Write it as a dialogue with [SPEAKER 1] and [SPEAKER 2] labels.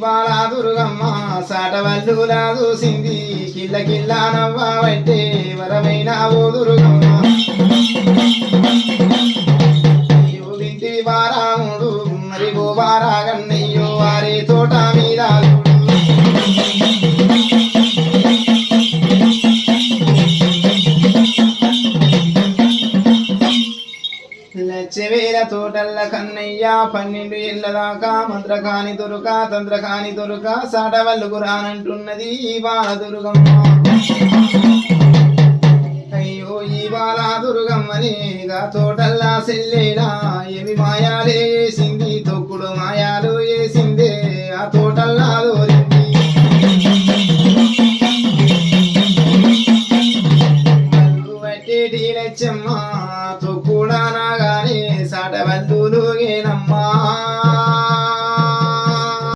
[SPEAKER 1] బాలా దుర్గమ్మ సాటవల్లులా చూసింది. కిల్ల కిల్ల నవ్వావంటే వరమైన ఓ దుర్గమ్మ. అయ్యో వారాముడు మరి గోవారాగన్నే లచ్చవేల తోటల్ల కన్నయ్య పన్నెండు ఏళ్ళ దాకా మంత్రకాని దొరుక తంత్రకాని దొరుక సాటవల్లు గురానంటున్నది ఇవాళ దుర్గమ్మ. అయ్యో ఇవాళ దుర్గమ్మనేగా తోటల్లా సెల్లేడా ఏమి మాయాలే వేసింది తొక్కుడు మాయాలు వేసిందే ఆ తోటల్లా దోరింది లచ్చమ్మ తొక్కుడానా ದುಡುಗಿನಮ್ಮ